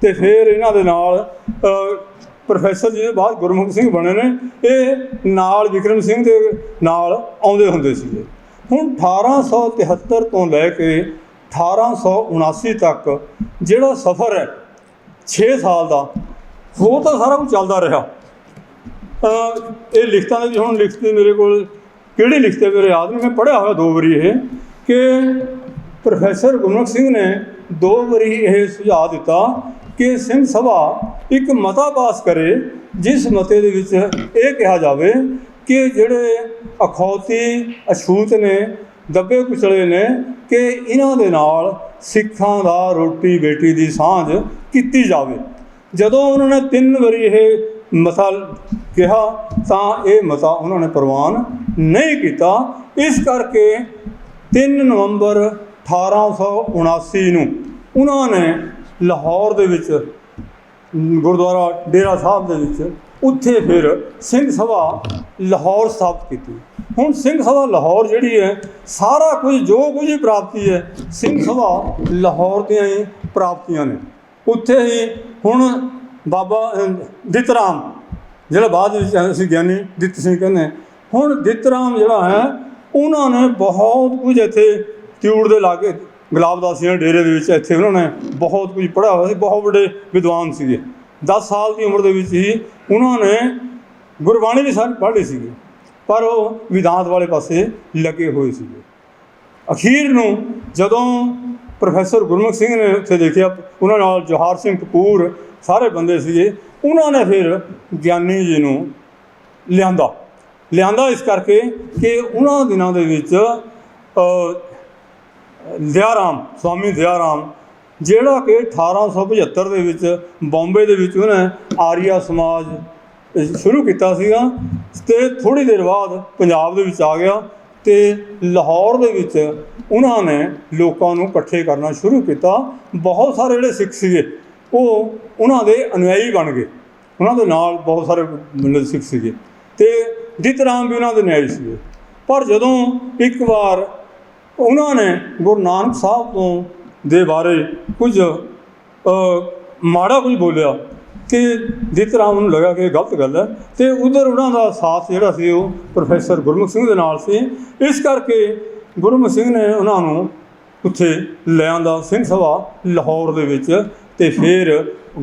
Speaker 1: ਤੇ ਫਿਰ ਇਹਨਾਂ ਦੇ ਨਾਲ ਪ੍ਰੋਫੈਸਰ ਜੀ ਦੇ ਬਾਅਦ ਗੁਰਮੁਖ ਸਿੰਘ ਬਣੇ ਨੇ। ਇਹ ਨਾਲ ਵਿਕਰਮ ਸਿੰਘ ਦੇ ਨਾਲ ਆਉਂਦੇ ਹੁੰਦੇ ਸੀਗੇ। ਹੁਣ 1873 ਤੋਂ ਲੈ ਕੇ 1879 ਤੱਕ ਜਿਹੜਾ ਸਫ਼ਰ ਹੈ 6 ਸਾਲ ਦਾ ਉਹ ਤਾਂ ਸਾਰਾ ਕੁਝ ਚੱਲਦਾ ਰਿਹਾ। ਇਹ ਲਿਖਤਾਂ ਦੇ ਵਿੱਚ ਹੁਣ ਲਿਖਤੀ ਮੇਰੇ ਕੋਲ ਕਿਹੜੇ ਲਿਖਤੇ ਮੇਰੇ ਯਾਦ ਨਹੀਂ, ਮੈਂ ਪੜ੍ਹਿਆ ਹੋਇਆ ਦੋ ਵਾਰੀ ਇਹ, ਕਿ ਪ੍ਰੋਫੈਸਰ ਗੁਰਮੁਖ ਸਿੰਘ ਨੇ ਦੋ ਵਾਰੀ ਇਹ ਸੁਝਾਅ ਦਿੱਤਾ ਕਿ ਸਿੰਘ ਸਭਾ ਇੱਕ ਮਤਾ ਪਾਸ ਕਰੇ, ਜਿਸ ਮਤੇ ਦੇ ਵਿੱਚ ਇਹ ਕਿਹਾ ਜਾਵੇ ਕਿ ਜਿਹੜੇ ਅਖੌਤੀ ਅਛੂਤ ਨੇ, ਦੱਬੇ ਕੁਚਲੇ ਨੇ, ਕਿ ਇਹਨਾਂ ਦੇ ਨਾਲ ਸਿੱਖਾਂ ਦਾ ਰੋਟੀ ਬੇਟੀ ਦੀ ਸਾਂਝ ਕੀਤੀ ਜਾਵੇ। ਜਦੋਂ ਉਹਨਾਂ ਨੇ ਤਿੰਨ ਵਾਰੀ ਇਹ ਮਤਾ ਕਿਹਾ, ਤਾਂ ਇਹ ਮਤਾ ਉਹਨਾਂ ਨੇ ਪ੍ਰਵਾਨ ਨਹੀਂ ਕੀਤਾ। ਇਸ ਕਰਕੇ 3 ਨਵੰਬਰ 1879 ਨੂੰ ਉਹਨਾਂ ਨੇ ਲਾਹੌਰ ਦੇ ਵਿੱਚ, ਗੁਰਦੁਆਰਾ ਡੇਰਾ ਸਾਹਿਬ ਦੇ ਵਿੱਚ ਉੱਥੇ ਫਿਰ ਸਿੰਘ ਸਭਾ ਲਾਹੌਰ ਸਥਾਪਿਤ ਕੀਤੀ। ਹੁਣ ਸਿੰਘ ਸਭਾ ਲਾਹੌਰ ਜਿਹੜੀ ਹੈ, ਸਾਰਾ ਕੁਝ, ਜੋ ਕੁਝ ਵੀ ਪ੍ਰਾਪਤੀ ਹੈ, ਸਿੰਘ ਸਭਾ ਲਾਹੌਰ ਦੀਆਂ ਹੀ ਪ੍ਰਾਪਤੀਆਂ ਨੇ। ਉੱਥੇ ਹੀ ਹੁਣ ਬਾਬਾ ਅਹ, ਦਿੱਤ ਰਾਮ ਜਿਹੜਾ ਬਾਅਦ ਵਿੱਚ ਅਸੀਂ ਗਿਆਨੀ ਦਿੱਤ ਸਿੰਘ ਕਹਿੰਦੇ ਹੁਣ ਦਿੱਤ ਰਾਮ ਜਿਹੜਾ ਹੈ ਉਹਨਾਂ ਨੇ ਬਹੁਤ ਕੁਝ ਇੱਥੇ ਤਿਊੜ ਦੇ ਲਾਗੇ ਗੁਲਾਬਦਾਸ ਗੁਲਾਬਦਾਸੀਆਂ ਡੇਰੇ ਦੇ ਵਿੱਚ ਇੱਥੇ ਉਹਨਾਂ ਨੇ ਬਹੁਤ ਕੁਝ ਪੜ੍ਹਿਆ ਹੋਇਆ ਸੀ ਬਹੁਤ ਵੱਡੇ ਵਿਦਵਾਨ ਸੀਗੇ। 10 ਸਾਲ ਦੀ ਉਮਰ ਦੇ ਵਿੱਚ ਹੀ ਉਹਨਾਂ ਨੇ ਗੁਰਬਾਣੀ ਵੀ ਸਾਰੀ ਪੜ੍ਹ ਲਈ ਸੀਗੀ ਪਰ ਉਹ ਵਿਦਾਂਤ ਵਾਲੇ ਪਾਸੇ ਲੱਗੇ ਹੋਏ ਸੀਗੇ। ਅਖੀਰ ਨੂੰ ਜਦੋਂ ਪ੍ਰੋਫੈਸਰ ਗੁਰਮੁਖ ਸਿੰਘ ਨੇ ਉੱਥੇ ਦੇਖਿਆ ਉਹਨਾਂ ਨਾਲ ਜੋਹਾਰ ਸਿੰਘ ਕਪੂਰ ਸਾਰੇ ਬੰਦੇ ਸੀਗੇ ਉਹਨਾਂ ਨੇ ਫਿਰ ਗਿਆਨੀ ਜੀ ਨੂੰ ਲਿਆਂਦਾ। ਲਿਆਂਦਾ ਇਸ ਕਰਕੇ ਕਿ ਉਹਨਾਂ ਦਿਨਾਂ ਦੇ ਵਿੱਚ ਅ, ਦਿਆਰਾਮ ਸਵਾਮੀ ਦਿਆਰਾਮ ਜਿਹੜਾ ਕਿ 1875 ਦੇ ਵਿੱਚ ਬੰਬੇ ਦੇ ਵਿੱਚ ਉਹਨੇ ਆਰੀਆ ਸਮਾਜ ਸ਼ੁਰੂ ਕੀਤਾ ਸੀਗਾ ਤੇ ਥੋੜੀ ਦੇਰ ਬਾਅਦ ਪੰਜਾਬ ਦੇ ਵਿੱਚ ਆ ਗਿਆ ਤੇ ਲਾਹੌਰ ਦੇ ਵਿੱਚ ਉਹਨਾਂ ਨੇ ਲੋਕਾਂ ਨੂੰ ਇਕੱਠੇ ਕਰਨਾ ਸ਼ੁਰੂ ਕੀਤਾ। ਬਹੁਤ ਸਾਰੇ ਜਿਹੜੇ ਸਿੱਖ ਸੀਗੇ ਉਹ ਉਹਨਾਂ ਦੇ ਅਨੁਯਾਈ ਬਣ ਗਏ। ਉਹਨਾਂ ਦੇ ਨਾਲ ਬਹੁਤ ਸਾਰੇ ਬੰਦੇ ਸਿੱਖ ਸੀਗੇ। ਤੇ ਜਿਤ ਰਾਮ ਵੀ ਉਹਨਾਂ ਦੇ ਨਿਆਈ ਸੀਗੇ। ਪਰ ਜਦੋਂ ਇੱਕ ਵਾਰ ਉਹਨਾਂ ਨੇ ਗੁਰੂ ਨਾਨਕ ਸਾਹਿਬ ਤੋਂ ਦੇ ਬਾਰੇ ਕੁਝ ਮਾੜਾ ਕੁਝ ਬੋਲਿਆ ਕਿ ਜਿਤ ਰਾਮ ਨੂੰ ਲੱਗਾ ਕਿ ਇਹ ਗਲਤ ਗੱਲ ਹੈ, ਤੇ ਉਧਰ ਉਹਨਾਂ ਦਾ ਸਾਥ ਜਿਹੜਾ ਸੀ ਉਹ ਪ੍ਰੋਫੈਸਰ ਗੁਰਮੁਖ ਸਿੰਘ ਦੇ ਨਾਲ ਸੀ। ਇਸ ਕਰਕੇ ਗੁਰਮੁਖ ਸਿੰਘ ਨੇ ਉਹਨਾਂ ਨੂੰ ਉੱਥੇ ਲੈ ਆਂਦਾ। ਸਿੰਘ ਸਭਾ ਲਾਹੌਰ ਦੇ ਵਿੱਚ ਤੇ ਫਿਰ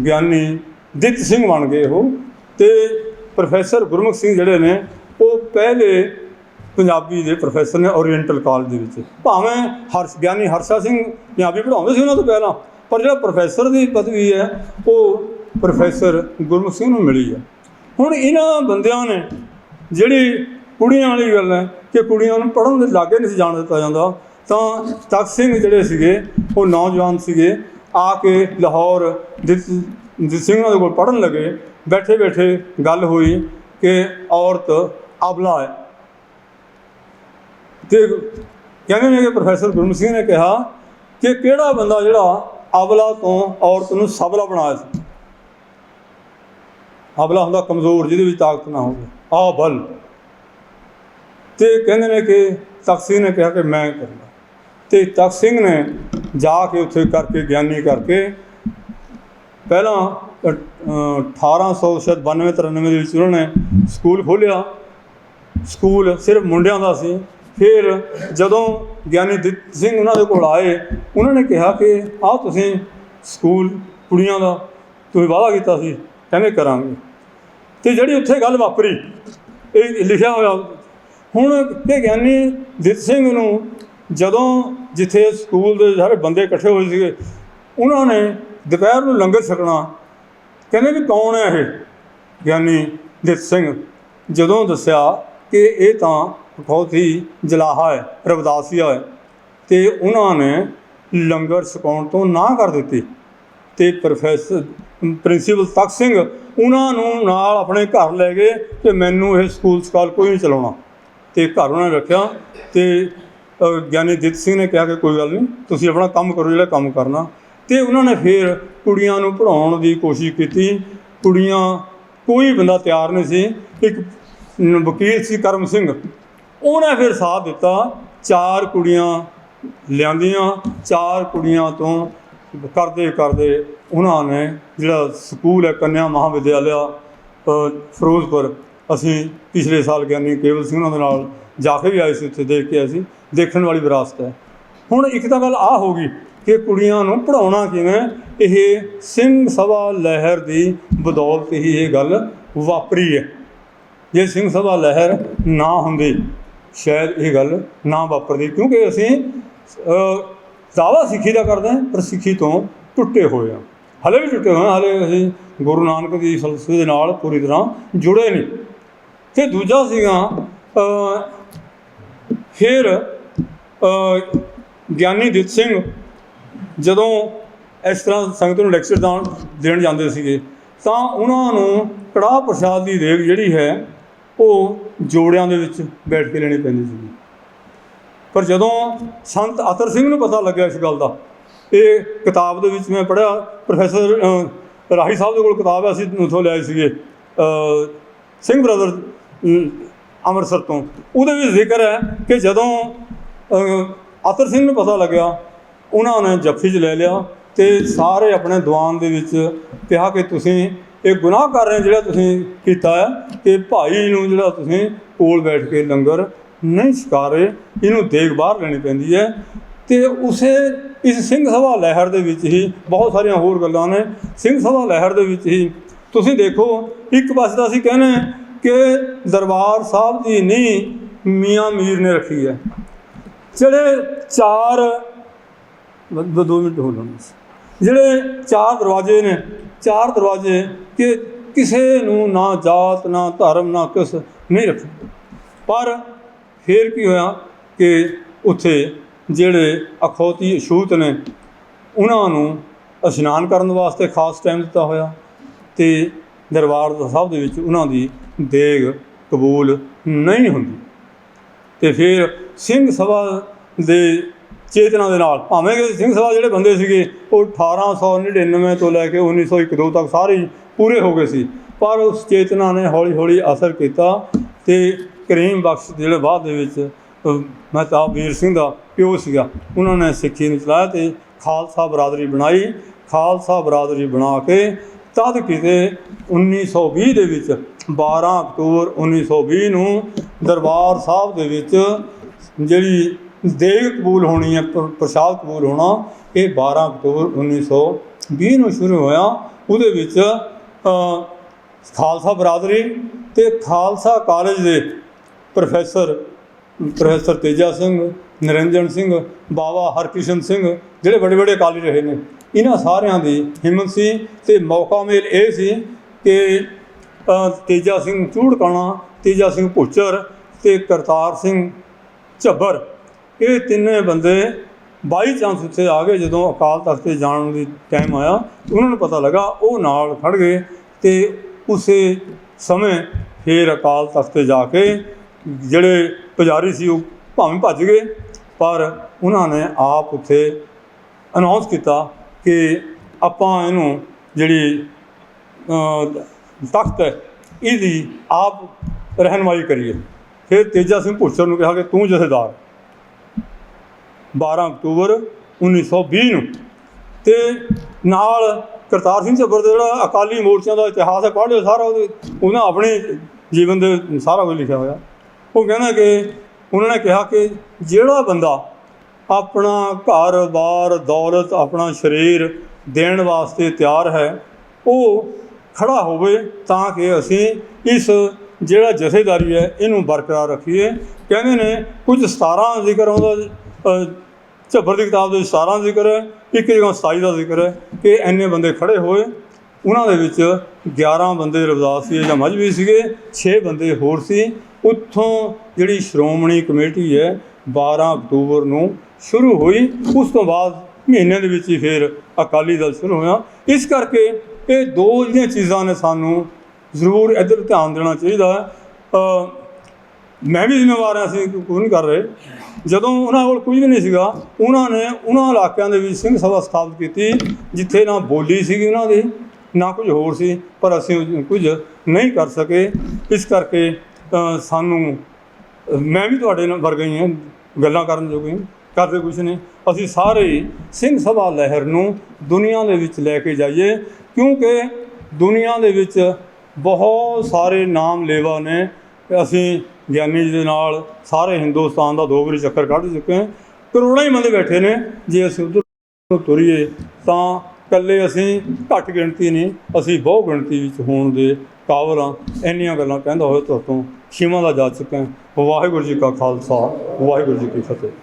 Speaker 1: ਗਿਆਨੀ ਦਿੱਤ ਸਿੰਘ ਬਣ ਗਏ ਉਹ ਤੇ ਪ੍ਰੋਫੈਸਰ ਗੁਰਮੁਖ ਸਿੰਘ ਜਿਹੜੇ ਨੇ, ਉਹ ਪਹਿਲੇ ਪੰਜਾਬੀ ਦੇ ਪ੍ਰੋਫੈਸਰ ਨੇ ਓਰੀਐਂਟਲ ਕਾਲਜ ਦੇ ਵਿੱਚ। ਭਾਵੇਂ ਹਰਸ਼, ਗਿਆਨੀ ਹਰਸ਼ਾ ਸਿੰਘ ਪੰਜਾਬੀ ਪੜ੍ਹਾਉਂਦੇ ਸੀ ਉਹਨਾਂ ਤੋਂ ਪਹਿਲਾਂ, ਪਰ ਜਿਹੜਾ ਪ੍ਰੋਫੈਸਰ ਦੀ ਪਦਵੀ ਹੈ, ਉਹ ਪ੍ਰੋਫੈਸਰ ਗੁਰਮੁਖ ਸਿੰਘ ਨੂੰ ਮਿਲੀ ਹੈ। ਹੁਣ ਇਹਨਾਂ ਬੰਦਿਆਂ ਨੇ ਜਿਹੜੀ ਕੁੜੀਆਂ ਵਾਲੀ ਗੱਲ ਹੈ ਕਿ ਕੁੜੀਆਂ ਨੂੰ ਪੜ੍ਹਨ ਦੇ ਲਾਗੇ ਨਹੀਂ ਸੀ ਜਾਣ ਦਿੱਤਾ ਜਾਂਦਾ, ਤਾਂ ਤਖਤ ਸਿੰਘ ਜਿਹੜੇ ਸੀਗੇ, ਉਹ ਨੌਜਵਾਨ ਸੀਗੇ ਆ ਕੇ ਲਾਹੌਰ ਜਿਤ ਜਿਤ ਸਿੰਘ ਦੇ ਕੋਲ ਪੜ੍ਹਨ ਲੱਗੇ, ਬੈਠੇ ਬੈਠੇ ਗੱਲ ਹੋਈ ਕਿ ਔਰਤ ਅਬਲਾ ਹੈ। ਤੇ ਕਹਿੰਦੇ ਨੇ ਕਿ ਪ੍ਰੋਫੈਸਰ ਗੁਰਮੁਖ ਸਿੰਘ ਨੇ ਕਿਹਾ ਕਿ ਕਿਹੜਾ ਬੰਦਾ ਜਿਹੜਾ ਅਬਲਾ ਤੋਂ ਔਰਤ ਨੂੰ ਸਬਲਾ ਬਣਾਇਆ ਸੀ? ਅਬਲਾ ਹੁੰਦਾ ਕਮਜ਼ੋਰ, ਜਿਹਦੇ ਵਿੱਚ ਤਾਕਤ ਨਾ ਹੋਵੇ। ਆ ਬਲ। ਤੇ ਕਹਿੰਦੇ ਨੇ ਕਿ ਤਖਤ ਸਿੰਘ ਨੇ ਕਿਹਾ ਕਿ ਮੈਂ ਕਰਨਾ ਤੇ ਤਖਤ ਸਿੰਘ ਨੇ ਜਾ ਕੇ ਉੱਥੇ ਕਰਕੇ ਗਿਆਨੀ ਕਰਕੇ ਪਹਿਲਾਂ ਅ, ਅ, 1892 93 ਦੇ ਵਿੱਚ ਉਹਨਾਂ ਨੇ ਸਕੂਲ ਖੋਲ੍ਹਿਆ। ਸਕੂਲ ਸਿਰਫ ਮੁੰਡਿਆਂ ਦਾ ਸੀ। ਫਿਰ ਜਦੋਂ ਗਿਆਨੀ ਦਿੱਤ ਸਿੰਘ ਉਹਨਾਂ ਦੇ ਕੋਲ ਆਏ ਉਹਨਾਂ ਨੇ ਕਿਹਾ ਕਿ ਆਹ ਤੁਸੀਂ ਸਕੂਲ ਕੁੜੀਆਂ ਦਾ ਤੁਸੀਂ ਵਾਅਦਾ ਕੀਤਾ ਸੀ ਕਹਿੰਦੇ ਕਰਾਂਗੇ। ਤੇ ਜਿਹੜੀ ਉੱਥੇ ਗੱਲ ਵਾਪਰੀ ਇਹ ਲਿਖਿਆ ਹੋਇਆ ਹੁਣ ਇਹ ਗਿਆਨੀ ਦਿੱਤ ਸਿੰਘ ਨੂੰ ਜਦੋਂ ਜਿੱਥੇ ਸਕੂਲ ਦੇ ਸਾਰੇ ਬੰਦੇ ਇਕੱਠੇ ਹੋਏ ਸੀਗੇ, ਉਹਨਾਂ ਨੇ ਦੁਪਹਿਰ ਨੂੰ ਲੰਗਰ ਛਕਣਾ। ਕਹਿੰਦੇ ਵੀ ਕੌਣ ਹੈ ਇਹ? ਗਿਆਨੀ ਦਿੱਤ ਸਿੰਘ ਜਦੋਂ ਦੱਸਿਆ ਕਿ ਇਹ ਤਾਂ ਬਹੁਤ ਹੀ ਜਲਾਹਾ ਹੈ, ਰਵਦਾਸੀਆ ਹੈ, ਤੇ ਉਹਨਾਂ ਨੇ ਲੰਗਰ ਛਕਾਉਣ ਤੋਂ ਨਾ ਕਰ ਦਿੱਤੀ ਤੇ ਪ੍ਰੋਫੈਸਰ, ਪ੍ਰਿੰਸੀਪਲ ਤਖਤ ਸਿੰਘ ਉਹਨਾਂ ਨੂੰ ਨਾਲ ਆਪਣੇ ਘਰ ਲੈ ਗਏ ਕਿ ਮੈਨੂੰ ਇਹ ਸਕੂਲ ਸਕਾਲ ਕੋਈ ਨਹੀਂ ਚਲਾਉਣਾ। ਤੇ ਘਰ ਉਹਨਾਂ ਨੇ ਰੱਖਿਆ ਤੇ ਗਿਆਨੀ ਦਿੱਤ ਸਿੰਘ ਨੇ ਕਿਹਾ ਕਿ ਕੋਈ ਗੱਲ ਨਹੀਂ, ਤੁਸੀਂ ਆਪਣਾ ਕੰਮ ਕਰੋ ਜਿਹੜਾ ਕੰਮ ਕਰਨਾ। ਤੇ ਉਹਨਾਂ ਨੇ ਫਿਰ ਕੁੜੀਆਂ ਨੂੰ ਪੜਾਉਣ ਦੀ ਕੋਸ਼ਿਸ਼ ਕੀਤੀ। ਕੁੜੀਆਂ, ਕੋਈ ਬੰਦਾ ਤਿਆਰ ਨਹੀਂ ਸੀ। ਇੱਕ ਵਕੀਲ ਸੀ ਕਰਮ ਸਿੰਘ। ਉਹਨੇ ਫਿਰ ਸਾਥ ਦਿੱਤਾ। ਚਾਰ ਕੁੜੀਆਂ ਲਿਆਂਦੀਆਂ। ਚਾਰ ਕੁੜੀਆਂ ਤੋਂ ਕਰਦੇ ਕਰਦੇ ਉਹਨਾਂ ਨੇ ਜਿਹੜਾ ਸਕੂਲ ਹੈ ਕੰਨਿਆ ਮਹਾਵਿਦਿਆਲਿਆ ਫਿਰੋਜ਼ਪੁਰ, ਅਸੀਂ ਪਿਛਲੇ ਸਾਲ ਗਿਆਨੀ ਕੇਵਲ ਸਿੰਘ ਉਹਨਾਂ ਦੇ ਨਾਲ ਜਾ ਕੇ ਵੀ ਆਏ ਸੀ ਉੱਥੇ, ਦੇਖ ਕੇ ਆਏ ਸੀ, ਦੇਖਣ ਵਾਲੀ ਵਿਰਾਸਤ ਹੈ। ਹੁਣ ਇੱਕ ਤਾਂ ਗੱਲ ਆ ਹੋ ਗਈ ਕਿ ਕੁੜੀਆਂ ਨੂੰ ਪੜਾਉਣਾ ਕਿਵੇਂ, ਇਹ ਸਿੰਘ ਸਭਾ ਲਹਿਰ ਦੀ ਬਦੌਲਤ ਹੀ ਇਹ ਗੱਲ ਵਾਪਰੀ ਹੈ। ਜੇ ਸਿੰਘ ਸਭਾ ਲਹਿਰ ਨਾ ਹੁੰਦੀ, ਸ਼ਾਇਦ ਇਹ ਗੱਲ ਨਾ ਵਾਪਰਦੀ, ਕਿਉਂਕਿ ਅਸੀਂ ਦਾਵਾ ਸਿੱਖੀ ਦਾ ਕਰਦੇ ਹਾਂ, ਪਰ ਸਿੱਖੀ ਤੋਂ ਟੁੱਟੇ ਹੋਏ ਹਾਂ। ਹਲੇ ਵੀ ਟੁੱਟੇ ਹੋਏ ਹਾਂ, ਹਲੇ ਅਸੀਂ ਗੁਰੂ ਨਾਨਕ ਦੀ ਫਲਸਫੇ ਦੇ ਨਾਲ ਪੂਰੀ ਤਰ੍ਹਾਂ ਜੁੜੇ ਨਹੀਂ। ਤੇ ਦੂਜਾ ਸੀਗਾ ਫਿਰ ਅ, ਗਿਆਨੀ ਦਿੱਤ ਸਿੰਘ ਜਦੋਂ ਇਸ ਤਰ੍ਹਾਂ ਸੰਗਤ ਨੂੰ ਲੈਕਚਰ ਦੇਣ ਜਾਂਦੇ ਸੀਗੇ ਤਾਂ ਉਹਨਾਂ ਨੂੰ ਕੜਾਹ ਪ੍ਰਸ਼ਾਦ ਦੀ ਦੇਗ ਜਿਹੜੀ ਹੈ ਉਹ ਜੋੜਿਆਂ ਦੇ ਵਿੱਚ ਬੈਠ ਕੇ ਲੈਣੀ ਪੈਂਦੀ ਸੀ ਪਰ ਜਦੋਂ ਸੰਤ ਅਤਰ ਸਿੰਘ ਨੂੰ ਪਤਾ ਲੱਗਿਆ ਇਸ ਗੱਲ ਦਾ ਇਹ ਕਿਤਾਬ ਦੇ ਵਿੱਚ ਮੈਂ ਪੜ੍ਹਿਆ ਪ੍ਰੋਫੈਸਰ ਅ, ਰਾਹੀ ਸਾਹਿਬ ਦੇ ਕੋਲ ਕਿਤਾਬ ਹੈ ਅਸੀਂ ਉੱਥੋਂ ਲਿਆਏ ਸੀਗੇ। ਸਿੰਘ ਬ੍ਰਦਰ ਅੰਮ੍ਰਿਤਸਰ ਤੋਂ। ਉਹਦੇ ਵਿੱਚ ਜ਼ਿਕਰ ਹੈ ਕਿ ਜਦੋਂ ਅਤਰ ਸਿੰਘ ਨੂੰ ਪਤਾ ਲੱਗਿਆ, ਉਹਨਾਂ ਨੇ ਜੱਫੀ 'ਚ ਲੈ ਲਿਆ ਤੇ ਸਾਰੇ ਆਪਣੇ ਦੀਵਾਨ ਦੇ ਵਿੱਚ ਕਿਹਾ ਕਿ ਤੁਸੀਂ ਇਹ ਗੁਨਾਹ ਕਰ ਰਹੇ ਜਿਹੜਾ ਤੁਸੀਂ ਕੀਤਾ ਹੈ ਕਿ ਭਾਈ ਨੂੰ ਜਿਹੜਾ ਤੁਸੀਂ ਕੋਲ ਬੈਠ ਕੇ ਲੰਗਰ ਨਹੀਂ ਛਕਾ ਰਹੇ, ਇਹਨੂੰ ਦੇਖ ਬਾਹਰ ਲੈਣੀ ਪੈਂਦੀ ਹੈ। ਤੇ ਉਸੇ ਇਸ ਸਿੰਘ ਸਭਾ ਲਹਿਰ ਦੇ ਵਿੱਚ ਹੀ ਬਹੁਤ ਸਾਰੀਆਂ ਹੋਰ ਗੱਲਾਂ ਨੇ। ਸਿੰਘ ਸਭਾ ਲਹਿਰ ਦੇ ਵਿੱਚ ਹੀ ਤੁਸੀਂ ਦੇਖੋ, ਇੱਕ ਪਾਸੇ ਤਾਂ ਅਸੀਂ ਕਹਿੰਦੇ ਕਿ ਦਰਬਾਰ ਸਾਹਿਬ ਦੀ ਨੀਂਹ ਮੀਆਂ ਮੀਰ ਨੇ ਰੱਖੀ ਹੈ। ਜਿਹੜੇ ਚਾਰ ਦੋ ਮਿੰਟ ਹੋ ਲੈਣ ਜਿਹੜੇ ਚਾਰ ਦਰਵਾਜ਼ੇ ਨੇ, ਚਾਰ ਦਰਵਾਜ਼ੇ ਕਿ ਕਿਸੇ ਨੂੰ ਨਾ ਜਾਤ, ਨਾ ਧਰਮ, ਨਾ ਕਿਸ ਨਹੀਂ ਰੱਖੇ। ਪਰ ਫਿਰ ਕੀ ਹੋਇਆ ਕਿ ਉੱਥੇ ਜਿਹੜੇ ਅਖੌਤੀ ਅਛੂਤ ਨੇ, ਉਹਨਾਂ ਨੂੰ ਇਸ਼ਨਾਨ ਕਰਨ ਵਾਸਤੇ ਖਾਸ ਟਾਈਮ ਦਿੱਤਾ ਹੋਇਆ ਤੇ ਦਰਬਾਰ ਸਾਹਿਬ ਦੇ ਵਿੱਚ ਉਹਨਾਂ ਦੀ ਦੇਗ ਕਬੂਲ ਨਹੀਂ ਹੁੰਦੀ। ਤੇ ਫਿਰ ਸਿੰਘ ਸਭਾ ਦੇ ਚੇਤਨਾ ਦੇ ਨਾਲ ਭਾਵੇਂ ਕਿ ਸਿੰਘ ਸਭਾ ਜਿਹੜੇ ਬੰਦੇ ਸੀਗੇ ਉਹ 1899 ਤੋਂ ਲੈ ਕੇ 1901 ਤੱਕ ਸਾਰੇ ਪੂਰੇ ਹੋ ਗਏ ਸੀ। ਪਰ ਉਸ ਚੇਤਨਾ ਨੇ ਹੌਲੀ ਹੌਲੀ ਅਸਰ ਕੀਤਾ ਤੇ ਕਰੀਮ ਬਖਸ਼ ਜਿਹੜੇ ਬਾਅਦ ਦੇ ਵਿੱਚ ਅਹ, ਮਹਿਤਾਬ ਵੀਰ ਸਿੰਘ ਦਾ ਪਿਓ ਸੀਗਾ ਉਹਨਾਂ ਨੇ ਸਿੱਖੀ ਨੂੰ ਚਲਾਇਆ ਤੇ ਖਾਲਸਾ ਬਰਾਦਰੀ ਬਣਾਈ। ਖਾਲਸਾ ਬਰਾਦਰੀ ਬਣਾ ਕੇ ਤਦ ਕਿਤੇ 1920 ਦੇ ਵਿੱਚ 12 ਅਕਤੂਬਰ 1920 ਨੂੰ ਦਰਬਾਰ ਸਾਹਿਬ ਦੇ ਵਿੱਚ ਜਿਹੜੀ ਦੇਗ ਕਬੂਲ ਹੋਣੀ ਹੈ ਪ੍ਰਸ਼ਾਦ ਕਬੂਲ ਹੋਣਾ, ਇਹ 12 ਅਕਤੂਬਰ 1920 ਨੂੰ ਸ਼ੁਰੂ ਹੋਇਆ। ਉਹਦੇ ਵਿੱਚ ਖਾਲਸਾ ਬਰਾਦਰੀ ਤੇ ਖਾਲਸਾ ਕਾਲਜ ਦੇ ਪ੍ਰੋਫੈਸਰ ਪ੍ਰੋਫੈਸਰ ਤੇਜਾ ਸਿੰਘ, ਨਰਿੰਜਨ ਸਿੰਘ ਬਾਬਾ ਹਰਕ੍ਰਿਸ਼ਨ ਸਿੰਘ, ਜਿਹੜੇ ਵੱਡੇ ਵੱਡੇ ਅਕਾਲੀ ਰਹੇ ਨੇ, ਇਹਨਾਂ ਸਾਰਿਆਂ ਦੀ ਹਿੰਮਤ ਸੀ ਤੇ ਮੌਕਾ ਮੇਲ ਇਹ ਸੀ ਕਿ ਤੇਜਾ ਸਿੰਘ ਚੂੜਕਾਣਾ, ਤੇਜਾ ਸਿੰਘ ਭੁੱਚਰ ਤੇ ਕਰਤਾਰ ਸਿੰਘ ਝੱਬਰ। ਇਹ ਤਿੰਨੇ ਬੰਦੇ ਬਾਈ ਚਾਂਸ ਉੱਥੇ ਆ ਗਏ ਜਦੋਂ ਅਕਾਲ ਤਖਤ ਤੇ ਜਾਣ ਦੀ ਟਾਈਮ ਆਇਆ। ਉਹਨਾਂ ਨੂੰ ਪਤਾ ਲੱਗਾ, ਉਹ ਨਾਲ ਖੜ ਗਏ ਤੇ ਉਸੇ ਸਮੇਂ ਫੇਰ ਅਕਾਲ ਤਖਤ ਤੇ ਜਾ ਕੇ ਜਿਹੜੇ ਪੁਜਾਰੀ ਸੀ, ਉਹ ਭਾਵੇਂ ਭੱਜ ਗਏ, ਪਰ ਉਹਨਾਂ ਨੇ ਆਪ ਉੱਥੇ ਅਨਾਉਂਸ ਕੀਤਾ ਕਿ ਆਪਾਂ ਇਹਨੂੰ ਜਿਹੜੀ ਤਖਤ ਹੈ, ਇਹਦੀ ਆਪ ਰਹਿਨਮਾਈ ਕਰੀਏ। ਫਿਰ ਤੇਜਾ ਸਿੰਘ ਭੁੱਚਰ ਨੂੰ ਕਿਹਾ ਕਿ ਤੂੰ ਜਥੇਦਾਰ। 12 ਅਕਤੂਬਰ 1920 ਨੂੰ। ਤੇ ਨਾਲ ਕਰਤਾਰ ਸਿੰਘ ਝੱਬਰ ਦਾ ਜਿਹੜਾ ਅਕਾਲੀ ਮੋਰਚਿਆਂ ਦਾ ਇਤਿਹਾਸ ਹੈ, ਪੜ੍ਹ ਲਿਓ ਸਾਰਾ ਉਹਦੇ, ਉਹਨਾਂ ਆਪਣੇ ਜੀਵਨ ਦੇ ਸਾਰਾ ਕੁਝ ਲਿਖਿਆ ਹੋਇਆ। ਉਹ ਕਹਿੰਦਾ ਕਿ ਉਹਨਾਂ ਨੇ ਕਿਹਾ ਕਿ ਜਿਹੜਾ ਬੰਦਾ ਆਪਣਾ ਘਰ-ਬਾਰ, ਦੌਲਤ, ਆਪਣਾ ਸਰੀਰ ਦੇਣ ਵਾਸਤੇ ਤਿਆਰ ਹੈ, ਉਹ ਖੜਾ ਹੋਵੇ ਤਾਂ ਕਿ ਅਸੀਂ ਇਸ ਜਿਹੜਾ ਜਥੇਦਾਰੀ ਹੈ ਇਹਨੂੰ ਬਰਕਰਾਰ ਰੱਖੀਏ। ਕਹਿੰਦੇ ਨੇ, ਕੁਝ 17 ਜ਼ਿਕਰ ਆਉਂਦਾ ਝੱਬਰ ਦੀ ਕਿਤਾਬ ਦੇ ਵਿੱਚ 17 ਜ਼ਿਕਰ ਹੈ, ਇੱਕ ਜਗ੍ਹਾ 27 ਦਾ ਜ਼ਿਕਰ ਹੈ ਕਿ ਇੰਨੇ ਬੰਦੇ ਖੜੇ ਹੋਏ। ਉਹਨਾਂ ਦੇ ਵਿੱਚ 11 ਬੰਦੇ ਰਵਦਾਸ ਰਵਿਦਾਸੀ ਜਾਂ ਮਜਬੀ ਸੀਗੇ 6 ਬੰਦੇ ਹੋਰ ਸੀ। ਉੱਥੋਂ ਜਿਹੜੀ ਸ਼੍ਰੋਮਣੀ ਕਮੇਟੀ ਹੈ 12 ਅਕਤੂਬਰ ਨੂੰ ਸ਼ੁਰੂ ਹੋਈ। ਉਸ ਤੋਂ ਬਾਅਦ ਮਹੀਨੇ ਦੇ ਵਿੱਚ ਹੀ ਫਿਰ ਅਕਾਲੀ ਦਲ ਸ਼ੁਰੂ ਹੋਇਆ। ਇਸ ਕਰਕੇ ਇਹ ਦੋ ਜਿਹੜੀਆਂ ਚੀਜ਼ਾਂ ਨੇ ਸਾਨੂੰ ਜ਼ਰੂਰ ਇੱਧਰ ਧਿਆਨ ਦੇਣਾ ਚਾਹੀਦਾ। ਮੈਂ ਵੀ ਜ਼ਿੰਮੇਵਾਰ ਹਾਂ, ਅਸੀਂ ਕੋਈ ਨਹੀਂ ਕਰ ਰਹੇ। ਜਦੋਂ ਉਹਨਾਂ ਕੋਲ ਕੁਝ ਵੀ ਨਹੀਂ ਸੀਗਾ, ਉਹਨਾਂ ਨੇ ਉਹਨਾਂ ਇਲਾਕਿਆਂ ਦੇ ਵਿੱਚ ਸਿੰਘ ਸਭਾ ਸਥਾਪਿਤ ਕੀਤੀ, ਜਿੱਥੇ ਨਾ ਬੋਲੀ ਸੀਗੀ ਉਹਨਾਂ ਦੀ, ਨਾ ਕੁਝ ਹੋਰ ਸੀ, ਪਰ ਅਸੀਂ ਕੁਝ ਨਹੀਂ ਕਰ ਸਕੇ। ਇਸ ਕਰਕੇ ਸਾਨੂੰ, ਮੈਂ ਵੀ ਤੁਹਾਡੇ ਨਾਲ ਵਰਗਾ ਹੀ ਹਾਂ, ਗੱਲਾਂ ਕਰਨ ਜੋਗੇ ਕਰਦੇ ਕੁਝ ਨਹੀਂ। ਅਸੀਂ ਸਾਰੇ ਹੀ ਸਿੰਘ ਸਭਾ ਲਹਿਰ ਨੂੰ ਦੁਨੀਆ ਦੇ ਵਿੱਚ ਲੈ ਕੇ ਜਾਈਏ। ਕਿਉਂਕਿ ਦੁਨੀਆ ਦੇ ਵਿੱਚ ਬਹੁਤ ਸਾਰੇ ਨਾਮ ਲੇਵਾ ਨੇ ਅਸੀਂ ਗਿਆਨੀ ਜੀ ਦੇ ਨਾਲ ਸਾਰੇ ਹਿੰਦੁਸਤਾਨ ਦਾ ਦੋ ਵਾਰੀ ਚੱਕਰ ਕੱਢ ਚੁੱਕੇ ਹਾਂ। ਕਰੋੜਾਂ ਹੀ ਬੰਦੇ ਬੈਠੇ ਨੇ, ਜੇ ਅਸੀਂ ਉਧਰ ਤੋਂ ਤੁਰੀਏ ਤਾਂ ਇਕੱਲੇ ਅਸੀਂ ਘੱਟ ਗਿਣਤੀ ਨਹੀਂ, ਅਸੀਂ ਬਹੁ ਗਿਣਤੀ ਵਿੱਚ ਹੋਣ ਦੇ ਕਾਬਲ ਹਾਂ। ਇੰਨੀਆਂ ਗੱਲਾਂ ਕਹਿੰਦਾ ਹੋਇਆ ਤੁਹਾਡੇ ਤੋਂ ਖਿਮਾ ਦਾ ਜਾ ਚੁੱਕਾ ਵਾਹਿਗੁਰੂ ਜੀ ਕਾ ਖਾਲਸਾ, ਵਾਹਿਗੁਰੂ ਜੀ ਕੀ ਫਤਿਹ।